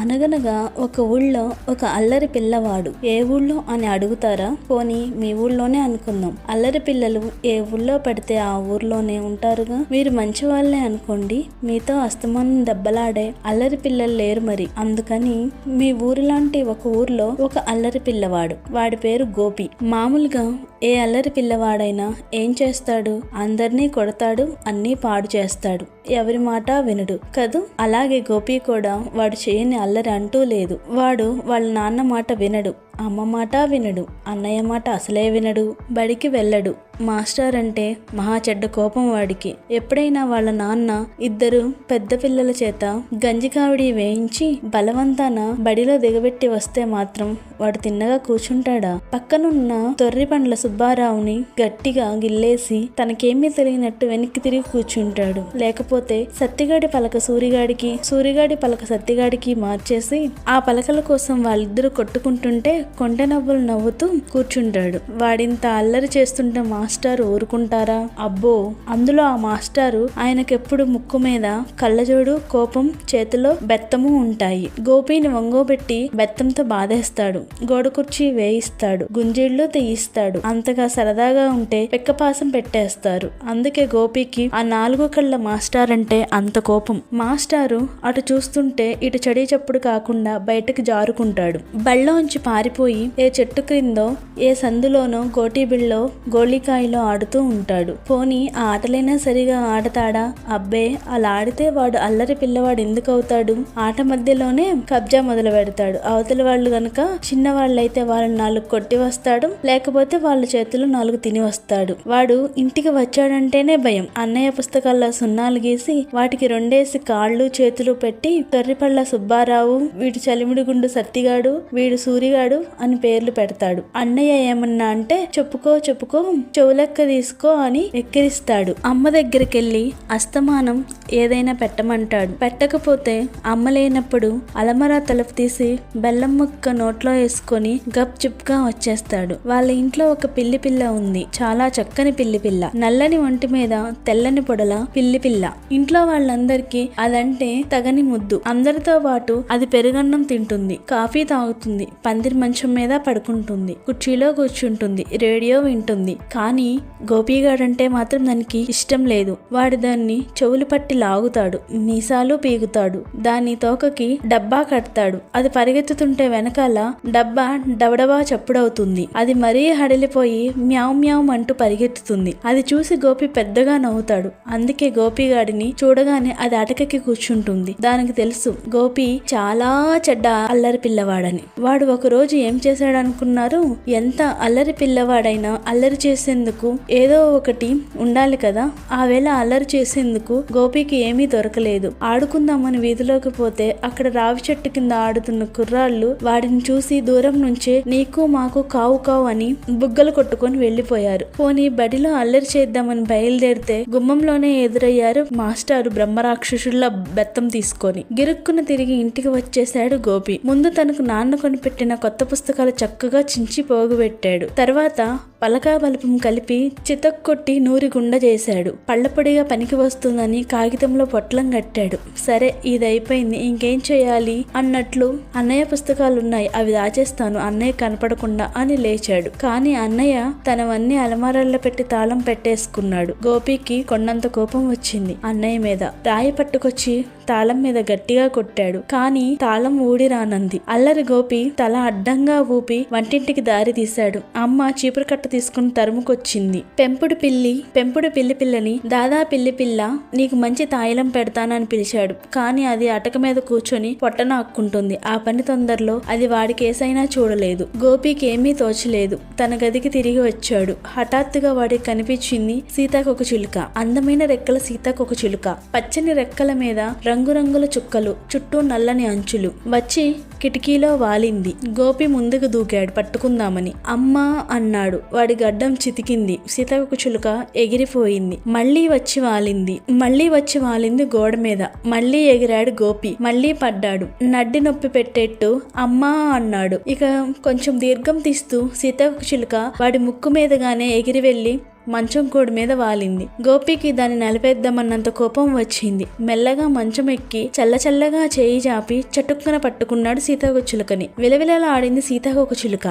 అనగనగా ఒక ఊళ్ళో ఒక అల్లరి పిల్లవాడు ఏ ఊళ్ళో? అని అడుగుతారా? పోనీ మీ ఊళ్ళోనే అనుకుందాం. అల్లరి పిల్లలు ఏ ఊళ్ళో పడితే ఆ ఊర్లోనే ఉంటారుగా? మీరు మంచి వాళ్ళే అనుకోండి. మీతో అస్తమానం దెబ్బలాడే అల్లరి పిల్లలు లేరు మరి. అందుకని మీ ఊరు లాంటి ఒక ఊర్లో ఒక అల్లరి పిల్లవాడు. వాడి పేరు గోపి. మామూలుగా ఏ అల్లరి పిల్లవాడైనా ఏం చేస్తాడు? అందరినీ కొడతాడు అన్నీ పాడు చేస్తాడు. ఎవరి మాట వినడు. కదూ? అలాగే గోపి కూడా వాడు చేయని అల్లరి అంటూ లేదు. వాడు వాళ్ళ నాన్న మాట వినడు. అమ్మ మాట వినడు అన్నయ్య మాట అసలే వినడు బడికి వెళ్ళడు. మాస్టర్ అంటే మహా చెడ్డ కోపం వాడికి. ఎప్పుడైనా వాళ్ళ నాన్న ఇద్దరు పెద్ద పిల్లల చేత గంజికావిడి వేయించి బలవంతాన బడిలో దిగబెట్టి వస్తే మాత్రం వాడు తిన్నగా కూర్చుంటాడా? పక్కనున్న తొర్రి పండ్ల సుబ్బారావుని గట్టిగా గిల్లేసి తనకేమీ తెలియనట్టు వెనక్కి తిరిగి కూర్చుంటాడు. లేకపోతే సత్తిగాడి పలక సూరిగాడికి సూరిగాడి పలక సత్తిగాడికి మార్చేసి ఆ పలకల కోసం వాళ్ళిద్దరూ కొట్టుకుంటుంటే కొండ నవ్వులు నవ్వుతూ కూర్చుంటాడు. వాడింత అల్లరి చేస్తుంటే మాస్టర్ ఊరుకుంటారా? అబ్బో! అందులో ఆ మాస్టారు ఆయనకెప్పుడు ముక్కు మీద కళ్ళజోడు కోపం చేతిలో బెత్తము ఉంటాయి. గోపిని వంగోబెట్టి బెత్తంతో బాధేస్తాడు. గోడ కుర్చీ వేయిస్తాడు. గుంజీళ్ళు తీయిస్తాడు. అంతగా సరదాగా ఉంటే పెక్కపాసం పెట్టేస్తారు. అందుకే గోపికి ఆ నాలుగు కళ్ళ మాస్టర్ అంటే అంత కోపం. మాస్టారు అటు చూస్తుంటే ఇటు చెడి చప్పుడు కాకుండా బయటకు జారుకుంటాడు. బళ్ళోంచి పారిపోయి ఏ చెట్టు క్రిందో ఏ సందులోనో గోటీబిల్లో గోళీకాయలో ఆడుతూ ఉంటాడు. పోనీ ఆ ఆటలైనా సరిగా ఆడతాడా? అబ్బే అలా ఆడితే వాడు అల్లరి పిల్లవాడు ఎందుకు అవుతాడు ఆట మధ్యలోనే కబ్జా మొదలు పెడతాడు. అవతల వాళ్ళు గనక చిన్న వాళ్ళైతే వాళ్ళని నాలుగు కొట్టి వస్తాడు లేకపోతే వాళ్ళ చేతులు నాలుగు తిని వస్తాడు. వాడు ఇంటికి వచ్చాడంటేనే భయం. అన్నయ్య పుస్తకాల్లో సున్నాలు గీసి వాటికి రెండేసి కాళ్ళు చేతులు పెట్టి తొర్రిపళ్ళ సుబ్బారావు వీడు చలిమిడి గుండు సత్తిగాడు వీడు సూరిగాడు అని పేర్లు పెడతాడు. అన్నయ్య ఏమన్నా అంటే చెప్పుకో చెప్పుకో చెవులెక్క తీసుకో అని ఎక్కిరిస్తాడు. అమ్మ దగ్గరికెళ్ళి అస్తమానం ఏదైనా పెట్టమంటాడు. పెట్టకపోతే అమ్మ లేనప్పుడు అలమరా తలుపు తీసి బెల్లం ముక్క నోట్లో వేసుకొని గప్ చుప్గా వచ్చేస్తాడు. వాళ్ళ ఇంట్లో ఒక పిల్లి పిల్ల ఉంది. చాలా చక్కని పిల్లి పిల్ల. నల్లని ఒంటి మీద తెల్లని పొడల పిల్లి పిల్ల. ఇంట్లో వాళ్ళందరికీ అదంటే తగని ముద్దు. అందరితో పాటు అది పెరుగన్నం తింటుంది. కాఫీ తాగుతుంది. పందిరి మంచం మీద పడుకుంటుంది. కుర్చీలో కూర్చుంటుంది. రేడియో వింటుంది. కానీ గోపీగాడంటే మాత్రం దానికి ఇష్టం లేదు. వాడు దాన్ని చెవులు పట్టి లాగుతాడు. మీసాలు పీగుతాడు. దాని తోకకి డబ్బా కడతాడు. అది పరిగెత్తుతుంటే వెనకాల డబ్బా డబడబా చప్పుడవుతుంది. అది మరీ హడలిపోయి మ్యావ్ మ్యావ్ అంటూ పరిగెత్తుతుంది. అది చూసి గోపి పెద్దగా నవ్వుతాడు. అందుకే గోపిగాడిని చూడగానే అది అటకకి కూర్చుంటుంది. దానికి తెలుసు గోపి చాలా చెడ్డ అల్లరి పిల్లవాడని. వాడు ఒక రోజు ఏం చేశాడనుకున్నారు? ఎంత అల్లరి పిల్లవాడైనా అల్లరి చేసేందుకు ఏదో ఒకటి ఉండాలి కదా? ఆ వేళ అల్లరి చేసేందుకు గోపికి ఏమీ దొరకలేదు. ఆడుకుందామని వీధిలోకి పోతే అక్కడ రావి చెట్టు కింద ఆడుతున్న కుర్రాళ్ళు వాడిని చూసి దూరం నుంచే నీకు మాకు కావు కావు అని బుగ్గలు కొట్టుకొని వెళ్ళిపోయారు పోనీ బడిలో అల్లరి చేద్దామని బయలుదేరితే గుమ్మంలోనే ఎదురయ్యారు మాస్టారు బ్రహ్మరాక్షసుల బెత్తం తీసుకొని. గిరుక్కున తిరిగి ఇంటికి వచ్చేశాడు గోపి. ముందు తనకు నాన్న కొనిపెట్టిన కొత్త పుస్తకాలు చక్కగా చించి పోగుపెట్టాడు తర్వాత పలకా బలపం కలిపి చితక్కొట్టి నూరి గుండ చేశాడు. పళ్ళపొడిగా పనికి వస్తుందని కాగితంలో పొట్లం కట్టాడు. సరే ఇది అయిపోయింది ఇంకేం చేయాలి? అన్నట్లు అన్నయ్య పుస్తకాలు ఉన్నాయి అవి దాచేస్తాను. అన్నయ్య కనపడకుండా అని లేచాడు. కానీ అన్నయ్య తనవన్నీ అలమారాల్లో పెట్టి తాళం పెట్టేసుకున్నాడు. గోపికి కొండంత కోపం వచ్చింది అన్నయ్య మీద. రాయి పట్టుకొచ్చి తాళం మీద గట్టిగా కొట్టాడు. కానీ తాళం ఊడి రానంది. అల్లరి గోపి తల అడ్డం అడ్డంగా ఊపి వంటింటికి దారి తీశాడు. అమ్మ చీపురు కట్ట తీసుకుని తరుముకొచ్చింది. పెంపుడు పిల్లి పెంపుడు పిల్లి పిల్లని దాదా పిల్లి పిల్ల నీకు మంచి తాయిలం పెడతానని పిలిచాడు. కానీ అది అటక మీద కూర్చొని పొట్టన అక్కుంటుంది ఆ పని తొందరలో అది వాడి కేసైనా చూడలేదు. గోపికి ఏమీ తోచలేదు. తన గదికి తిరిగి వచ్చాడు. హఠాత్తుగా వాడికి కనిపించింది సీతాకొక చిలుక. అందమైన రెక్కల సీతాకొక చిలుక. పచ్చని రెక్కల మీద రంగురంగుల చుక్కలు చుట్టూ నల్లని అంచులు. వచ్చి కిటికీలో వాలింది. గోపి ముందుకు దూకాడు పట్టుకుందామని. అమ్మా అన్నాడు. వాడి గడ్డం చితికింది. సీతకు చిలుక ఎగిరిపోయింది. మళ్ళీ వచ్చి వాలింది. మళ్ళీ వచ్చి వాలింది గోడ మీద. మళ్ళీ ఎగిరాడు గోపి. మళ్ళీ పడ్డాడు. నడ్డి నొప్పి పెట్టేట్టు అమ్మా అన్నాడు. ఇక కొంచెం దీర్ఘం తీస్తూ సీతకు చిలుక వాడి ముక్కు మీదగానే ఎగిరి వెళ్ళి మంచం కోడి మీద వాలింది. గోపికి దాన్ని నలిపేద్దామన్నంత కోపం వచ్చింది. మెల్లగా మంచం ఎక్కి చల్లచల్లగా చేయి చాపి చటుక్కున పట్టుకున్నాడు సీతాకొక చిలుకని. విలవిలలా ఆడింది సీతాకొక చిలుక.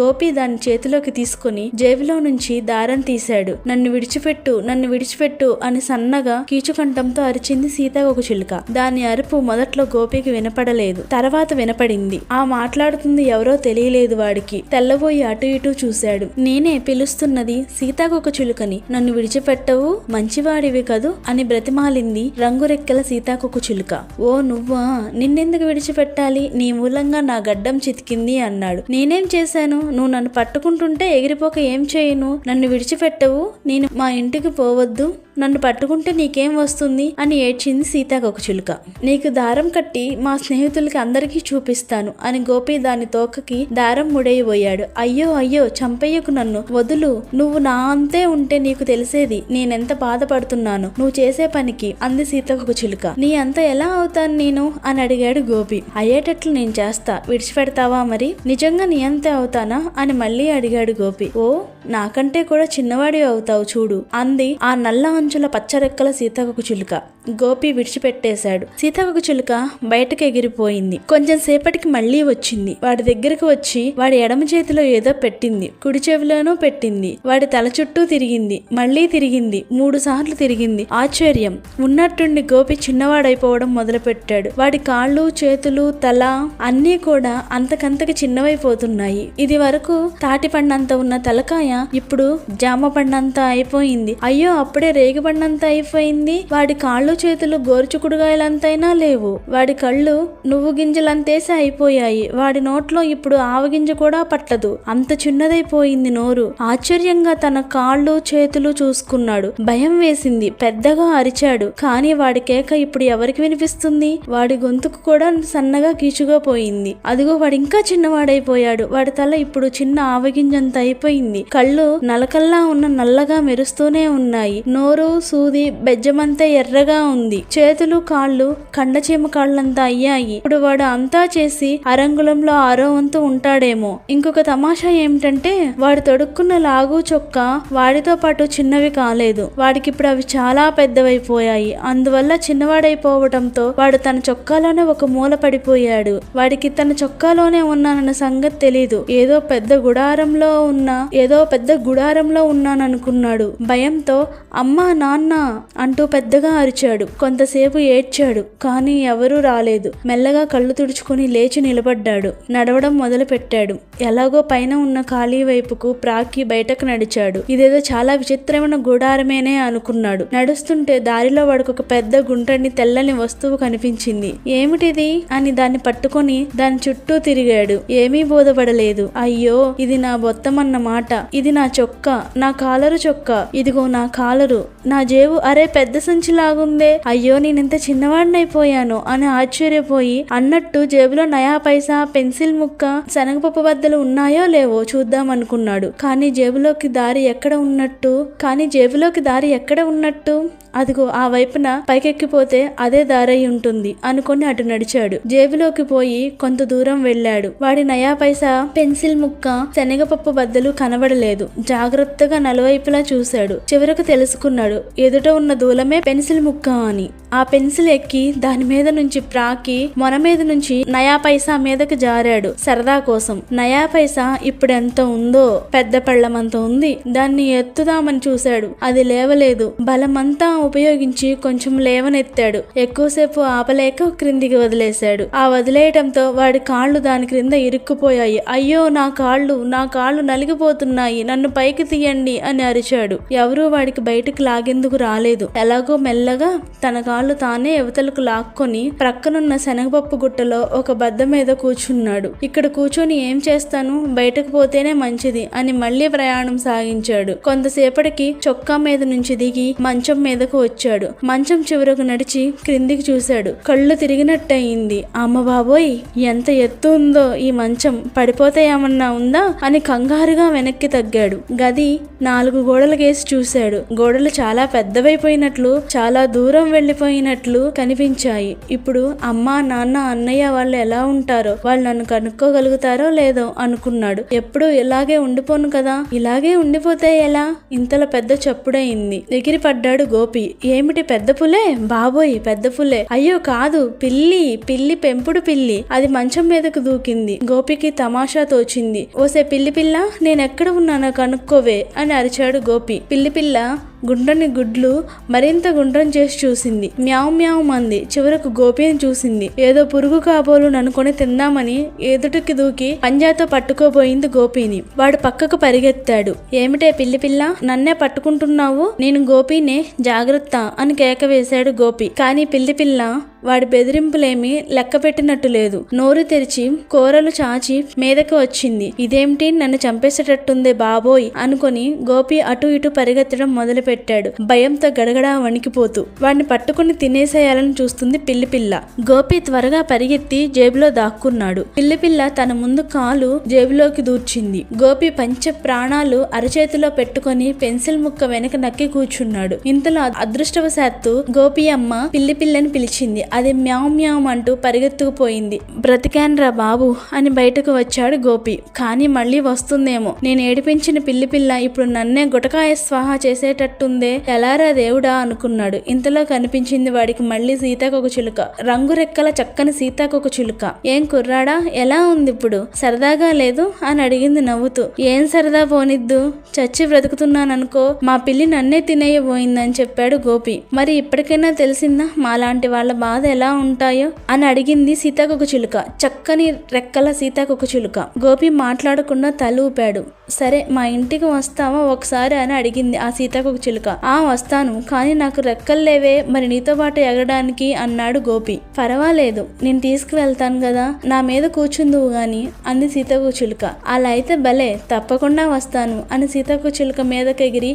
గోపి దాన్ని చేతిలోకి తీసుకుని జేబులో నుంచి దారం తీశాడు. నన్ను విడిచిపెట్టు నన్ను విడిచిపెట్టు అని సన్నగా కీచుకంఠంతో అరిచింది సీతాకొక చిలుక. దాని అరుపు మొదట్లో గోపికి వినపడలేదు. తర్వాత వినపడింది. ఆ మాట్లాడుతుంది ఎవరో తెలియలేదు వాడికి. తెల్లబోయి అటు ఇటు చూశాడు. నేనే పిలుస్తున్నది సీతాకొక చిలుకని. నన్ను విడిచిపెట్టవు మంచివాడివి కదూ అని బ్రతిమాలింది రంగురెక్కల సీతాకొక చిలుక. ఓ నువ్వా నిన్నెందుకు విడిచిపెట్టాలి? నీ మూలంగా నా గడ్డం చితికింది అన్నాడు. నేనేం చేశాను? నువ్వు నన్ను పట్టుకుంటుంటే ఎగిరిపోక ఏం చేయను? నన్ను విడిచిపెట్టవు? నేను మా ఇంటికి పోవద్దు? నన్ను పట్టుకుంటే నీకేం వస్తుంది? అని ఏడ్చింది సీతాకొక చిలుక. నీకు దారం కట్టి మా స్నేహితులకి అందరికీ చూపిస్తాను అని గోపి దాని తోకకి దారం ముడైపోయాడు. అయ్యో అయ్యో చంపయ్యకు నన్ను. వదులు నువ్వు నా అంతే ఉంటే నీకు తెలిసేది. నేనెంత బాధపడుతున్నాను? నువ్వు చేసే పనికి అంది సీతకొక చిలుక. నీ అంత ఎలా అవుతాను నేను? అని అడిగాడు గోపి. అయ్యేటట్లు నేను చేస్తా. విడిచిపెడతావా మరి? నిజంగా నీ అంతే అవుతానా? అని మళ్ళీ అడిగాడు గోపి. ఓ నాకంటే కూడా చిన్నవాడి అవుతావు చూడు అంది ఆ నల్ల అంచుల పచ్చరెక్కల సీతకొక చిలుక. గోపి విడిచిపెట్టేశాడు. సీతకొక చిలుక బయటకు ఎగిరిపోయింది. కొంచెం సేపటికి మళ్ళీ వచ్చింది. వాడి దగ్గరకు వచ్చి వాడి ఎడమ చేతిలో ఏదో పెట్టింది. కుడి చెవిలోనూ పెట్టింది. వాడి తల చుట్టూ తిరిగింది. మళ్ళీ తిరిగింది. మూడు సార్లు తిరిగింది. ఆశ్చర్యం. ఉన్నట్టుండి గోపి చిన్నవాడైపోవడం మొదలుపెట్టాడు. వాడి కాళ్ళు చేతులు తల అన్నీ కూడా అంతకంతకి చిన్నవైపోతున్నాయి. ఇది వరకు తాటి పండంత ఉన్న తలకాయ ఇప్పుడు జామ పండంత అయిపోయింది. అయ్యో అప్పుడే రేగి పండంత అయిపోయింది. వాడి కాళ్ళు చేతులు గోరుచుకుడుగాయలంతైనా లేవు. వాడి కళ్ళు నువ్వు గింజలంతేసి అయిపోయాయి. వాడి నోట్లో ఇప్పుడు ఆవగింజ కూడా పట్టదు. అంత చిన్నదైపోయింది నోరు. ఆశ్చర్యంగా తన కాళ్ళు చేతులు చూసుకున్నాడు. భయం వేసింది. పెద్దగా అరిచాడు. కానీ వాడి కేక ఇప్పుడు ఎవరికి వినిపిస్తుంది? వాడి గొంతుకు కూడా సన్నగా గీచుగా పోయింది. అదిగో వాడు ఇంకా చిన్నవాడైపోయాడు. వాడి తల ఇప్పుడు చిన్న ఆవగింజంత అయిపోయింది. కళ్ళు నలకల్లా ఉన్న నల్లగా మెరుస్తూనే ఉన్నాయి. నోరు సూది బెజ్జమంతా ఎర్రగా ఉంది. చేతులు కాళ్ళు కండచీమ కాళ్ళంతా అయ్యాయి. ఇప్పుడు వాడు అంతా చేసి అరంగుళంలో ఆరో వంతు ఉంటాడేమో. ఇంకొక తమాషా ఏమిటంటే వాడు తొడుక్కున్న లాగు చొక్క వాడితో పాటు చిన్నవి కాలేదు. వాడికి ఇప్పుడు అవి చాలా పెద్దవైపోయాయి. అందువల్ల చిన్నవాడైపోవటంతో వాడు తన చొక్కాలోనే ఒక మూల పడిపోయాడు. వాడికి తన చొక్కాలోనే ఉన్నానన్న సంగతి తెలీదు. ఏదో పెద్ద గుడారంలో ఉన్న ఏదో పెద్ద గుడారంలో ఉన్నాననుకున్నాడు. భయంతో అమ్మా నాన్న అంటూ పెద్దగా అరిచాడు. కొంతసేపు ఏడ్చాడు కానీ ఎవరూ రాలేదు. మెల్లగా కళ్ళు తుడుచుకుని లేచి నిలబడ్డాడు. నడవడం మొదలు పెట్టాడు ఎలాగో పైన ఉన్న ఖాళీ వైపుకు ప్రాకి బయటకు నడిచాడు. ఇదేదో చాలా విచిత్రమైన గుడారమేనే అనుకున్నాడు. నడుస్తుంటే దారిలో వాడికి ఒక పెద్ద గుండ్రని తెల్లని వస్తువు కనిపించింది. ఏమిటిది? అని దాన్ని పట్టుకొని దాని చుట్టూ తిరిగాడు. ఏమీ బోధపడలేదు. అయ్యో ఇది నా బొత్తమన్నమాట ఇది నా చొక్క. నా కాలరు చొక్క. ఇదిగో నా కాలరు. నా జేబు అరే పెద్ద సంచి లాగుంది అయ్యో నేనెంత చిన్నవాడినైపోయాను అని ఆశ్చర్యపోయి అన్నట్టు జేబులో నయా పైసా పెన్సిల్ ముక్క శనగపప్పు బద్దలు ఉన్నాయో లేవో చూద్దాం అనుకున్నాడు కానీ జేబులోకి దారి ఎక్కడ ఉన్నట్టు? కానీ జేబులోకి దారి ఎక్కడ ఉన్నట్టు? అదిగో ఆ వైపున పైకెక్కిపోతే అదే దారై ఉంటుంది అనుకొని అటు నడిచాడు. జేబులోకి పోయి కొంత దూరం వెళ్ళాడు. వాడి నయా పైసా పెన్సిల్ ముక్క శనగపప్పు బద్దలు కనబడలేదు. జాగ్రత్తగా నలువైపులా చూశాడు. చివరకు తెలుసుకున్నాడు ఎదుట ఉన్న దూలమే పెన్సిల్ ముక్క అని. ఆ పెన్సిల్ ఎక్కి దాని మీద నుంచి ప్రాకి మొన మీద నుంచి నయా పైసా మీదకి జారాడు సరదా కోసం. నయా పైసా ఇప్పుడు ఎంత ఉందో పెద్ద పళ్ళమంత ఉంది దాన్ని ఎత్తుదామని చూశాడు. అది లేవలేదు. బలమంతా ఉపయోగించి కొంచెం లేవనెత్తాడు. ఎక్కువసేపు ఆపలేక క్రిందికి వదిలేశాడు. ఆ వదిలేయటంతో వాడి కాళ్ళు దాని క్రింద ఇరుక్కుపోయాయి. అయ్యో నా కాళ్ళు నా కాళ్ళు నలిగిపోతున్నాయి. నన్ను పైకి తీయండి అని అరిచాడు. ఎవరూ వాడికి బయటకు లాగేందుకు రాలేదు. ఎలాగో మెల్లగా తన కాళ్ళు తానే యువతలకు లాక్కొని ప్రక్కనున్న శనగపప్పు గుట్టలో ఒక బద్ద మీద కూర్చున్నాడు. ఇక్కడ కూర్చొని ఏం చేస్తాను? బయటకు పోతేనే మంచిది అని మళ్ళీ ప్రయాణం సాగించాడు. కొంతసేపటికి చొక్కా మీద నుంచి దిగి మంచం మీద వద్దకు వచ్చాడు. మంచం చివరకు నడిచి క్రిందికి చూశాడు. కళ్ళు తిరిగినట్టయింది. అమ్మ బాబోయ్ ఎంత ఎత్తు ఉందో ఈ మంచం. పడిపోతే ఏమన్నా ఉందా? అని కంగారుగా వెనక్కి తగ్గాడు. గది నాలుగు గోడలకేసి చూశాడు. గోడలు చాలా పెద్దవైపోయినట్లు చాలా దూరం వెళ్ళిపోయినట్లు కనిపించాయి. ఇప్పుడు అమ్మ నాన్న అన్నయ్య వాళ్ళు ఎలా ఉంటారో వాళ్ళు నన్ను కనుక్కోగలుగుతారో లేదో అనుకున్నాడు. ఎప్పుడు ఇలాగే ఉండిపోను కదా? ఇలాగే ఉండిపోతే ఎలా? ఇంతలో పెద్ద చప్పుడయింది. ఎగిరి పడ్డాడు గోపి. ఏమిటి పెద్ద పులే? బాబోయ్ పెద్ద పులే. అయ్యో కాదు పిల్లి పిల్లి పెంపుడు పిల్లి. అది మంచం మీదకు దూకింది. గోపికి తమాషా తోచింది. ఓసే పిల్లి పిల్ల నేనెక్కడ ఉన్నానో కనుక్కోవే అని అరిచాడు గోపి. పిల్లి పిల్ల గుండ్రని గుడ్లు మరింత గుండ్రం చేసి చూసింది. మ్యావ్ మ్యావ్ మంది చివరకు గోపిని చూసింది. ఏదో పురుగు కాబోలు అనుకొని తిందామని ఎదుటికి దూకి పంజాతో పట్టుకోబోయింది గోపిని. వాడు పక్కకు పరిగెత్తాడు. ఏమిటే పిల్లి పిల్ల? నన్నే పట్టుకుంటున్నావు? నేను గోపినే జాగ్రత్త అని కేక వేశాడు గోపి. కానీ పిల్లి పిల్ల వాడి బెదిరింపులేమీ లెక్క పెట్టినట్టు లేదు. నోరు తెరిచి కూరలు చాచి మీదకి వచ్చింది. ఇదేమిటి నన్ను చంపేసేటట్టుంది బాబోయ్ అనుకొని గోపి అటు ఇటు పరిగెత్తడం మొదలుపెట్టాడు. భయంతో గడగడా వణికిపోతూ వాడిని పట్టుకుని తినేసేయాలని చూస్తుంది పిల్లి పిల్ల గోపి త్వరగా పరిగెత్తి జేబులో దాక్కున్నాడు. పిల్లి పిల్ల తన ముందు కాలు జేబులోకి దూర్చింది. గోపి పంచ ప్రాణాలు అరచేతిలో పెట్టుకొని పెన్సిల్ ముక్క వెనక నక్కి కూర్చున్నాడు. ఇంతలో అదృష్టవశాత్తు గోపి అమ్మ పిల్లి పిల్లని పిలిచింది. అది మ్యావ్ మ్యావ్ అంటూ పరిగెత్తుకుపోయింది. బ్రతికాన్రా బాబు అని బయటకు వచ్చాడు గోపి. కానీ మళ్ళీ వస్తుందేమో. నేను ఏడిపించిన పిల్లి పిల్ల ఇప్పుడు నన్నే గుటకాయ స్వాహా చేసేటట్టుందే. ఎలారా దేవుడా అనుకున్నాడు. ఇంతలో కనిపించింది వాడికి మళ్ళీ సీతాకొక చిలుక. రంగురెక్కల చక్కని సీతాకొక చిలుక. ఏం కుర్రాడా? ఎలా ఉంది ఇప్పుడు సరదాగా లేదు? అని అడిగింది నవ్వుతూ. ఏం సరదా పోనిద్దు? చచ్చి బ్రతుకుతున్నాననుకో. మా పిల్లి నన్నే తినేయబోయిందని చెప్పాడు గోపి. మరి ఇప్పటికైనా తెలిసిందా? మాలాంటి వాళ్ళ బాధ ఎలా ఉంటాయో అని అడిగింది సీతాకొక చిలుక. చక్కని రెక్కల సీతాకొక చిలుక. గోపి మాట్లాడకుండా తల ఊపాడు. సరే మా ఇంటికి వస్తావా ఒకసారి అని అడిగింది ఆ సీతాకొక చిలుక. ఆ వస్తాను కానీ నాకు రెక్కలు లేవే మరి నీతో పాటు ఎగరడానికి అన్నాడు గోపి. పర్వాలేదు నేను తీసుకువెళ్తాను కదా నా మీద కూర్చుందువు గాని అంది సీతాకొక చిలుక. అలా అయితే భలే తప్పకుండా వస్తాను అని సీతాకొక చిలుక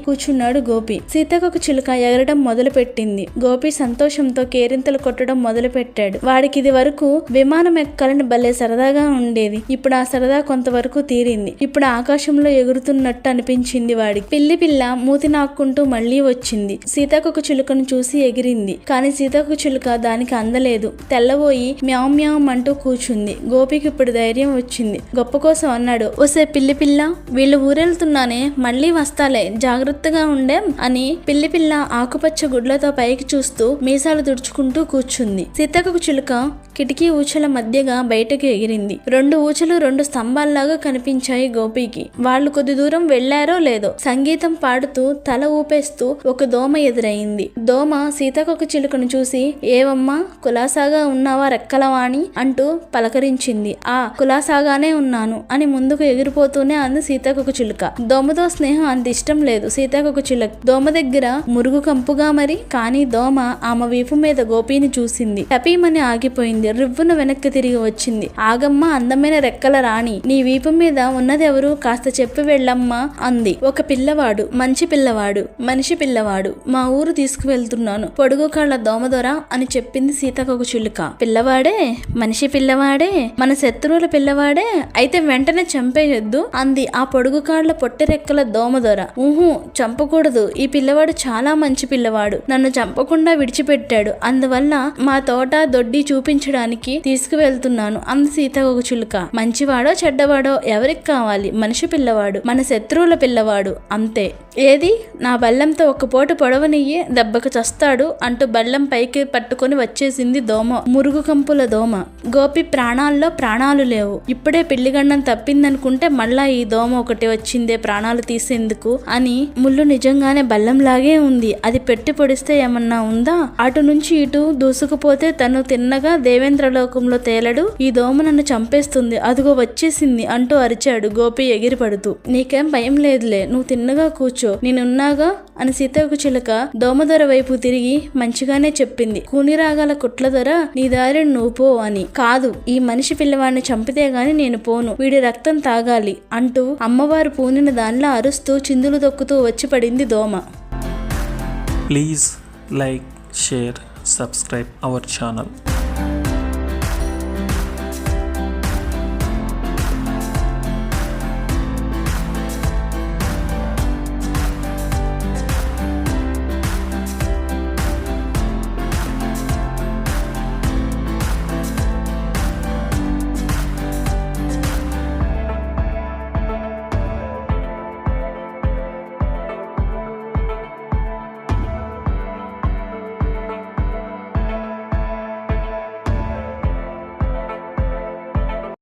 కూర్చున్నాడు గోపి. సీతాకొక చిలుక ఎగరడం మొదలు పెట్టింది గోపి సంతోషంతో కేరింతలు కొట్టడం మొదలుపెట్టాడు. వాడికి ఇది వరకు విమానం ఎక్కాలని భలే సరదాగా ఉండేది. ఇప్పుడు ఆ సరదా కొంతవరకు తీరింది. ఇప్పుడు ఆకాశంలో ఎగురుతున్నట్టు అనిపించింది వాడికి. పిల్లి పిల్ల మూతి నాక్కుంటూ మళ్ళీ వచ్చింది. సీతాకొక చిలుకను చూసి ఎగిరింది. కానీ సీతాకొక చిలుక దానికి అందలేదు. తెల్లబోయి మ్యావ్ మ్యావ్ అంటూ కూర్చుంది గోపికి ఇప్పుడు ధైర్యం వచ్చింది. గొప్ప కోసం అన్నాడు. ఓసే పిల్లి పిల్ల వీళ్ళు ఊరెళ్తున్నానే మళ్ళీ వస్తాలే జాగ్రత్తగా ఉండేం అని పిల్లి పిల్ల ఆకుపచ్చ గుడ్లతో పైకి చూస్తూ మీసాలు తుడుచుకుంటూ కూర్చుంది. సీతాకొక చిలుక కిటికీ ఊచల మధ్యగా బయటకు ఎగిరింది. రెండు ఊచలు రెండు స్తంభాల్లాగా కనిపించాయి గోపికి. వాళ్ళు కొద్ది దూరం వెళ్ళారో లేదో సంగీతం పాడుతూ తల ఊపేస్తూ ఒక దోమ ఎదురైంది. దోమ సీతాకొక చిలుకను చూసి ఏవమ్మా కులాసాగా ఉన్నావా రెక్కలవాణి? అంటూ పలకరించింది. ఆ కులాసాగానే ఉన్నాను అని ముందుకు ఎగిరిపోతూనే అంది సీతాకొక చిలుక. దోమతో స్నేహం అంత ఇష్టం లేదు సీతాకొక చిలుక. దోమ దగ్గర మురుగు కంపుగా మరి కానీ దోమ ఆమె వీపు మీద గోపిని చూసింది. టపీమని ఆగిపోయింది రివ్వున వెనక్కి తిరిగి వచ్చింది. ఆగమ్మ అందమైన రెక్కల రాణి నీ వీపు మీద ఉన్నదెవరు కాస్త చెప్పి వెళ్ళమ్మా అంది. ఒక పిల్లవాడు మంచి పిల్లవాడు మనిషి పిల్లవాడు మా ఊరు తీసుకువెళ్తున్నాను. పొడుగు కాళ్ళ దోమదొర అని చెప్పింది సీతకొక చిలుక. పిల్లవాడే మనిషి పిల్లవాడే మన శత్రువుల పిల్లవాడే అయితే వెంటనే చంపేయొద్దు అంది ఆ పొడుగు కాళ్ళ పొట్టి రెక్కల దోమదొర. ఊహు చంపకూడదు. ఈ పిల్లవాడు చాలా మంచి పిల్లవాడు. నన్ను చంపకుండా విడిచిపెట్టాడు. అందువల్ల మా తోట దొడ్డి చూపించడం చూపించడానికి తీసుకువెళ్తున్నాను. అంది ఒక చిలుక. మంచివాడో చెడ్డవాడో ఎవరికి కావాలి? మనిషి పిల్లవాడు మన శత్రువుల పిల్లవాడు అంతే. ఏది? నా బెల్లంతో ఒక పూట పొడవనియ్యి దెబ్బకు చస్తాడు అంటూ బెల్లం పైకి పట్టుకొని వచ్చేసింది దోమ. మురుగు కంపుల దోమ. గోపి ప్రాణాల్లో ప్రాణాలు లేవు. ఇప్పుడే పెళ్ళిగండం తప్పిందనుకుంటే మళ్ళా ఈ దోమ ఒకటి వచ్చిందే ప్రాణాలు తీసేందుకు అని ముళ్ళు నిజంగానే బెల్లంలాగే ఉంది. అది పెట్టి పొడిస్తే ఏమన్నా ఉందా? అటు నుంచి ఇటు దూసుకుపోతే తను తిన్నగా దేవేంద్రలోకంలో తేలడు ఈ దోమ నన్ను చంపేస్తుంది అదిగో వచ్చేసింది అంటూ అరిచాడు గోపి ఎగిరిపడుతూ. నీకేం భయం లేదులే నువ్వు తిన్నగా కూర్చో నేనున్నాగా? అని సీతకు చిలక దోమదొర వైపు తిరిగి మంచిగానే చెప్పింది. కూనిరాగాల కుట్ల దొర నీ దారి నువ్వు పో అని. కాదు ఈ మనిషి పిల్లవాడిని చంపితే గాని నేను పోను వీడి రక్తం తాగాలి అంటూ అమ్మవారు పూనిన దానిలో అరుస్తూ చిందులు దొక్కుతూ వచ్చి పడింది దోమ. Please like share subscribe our channel.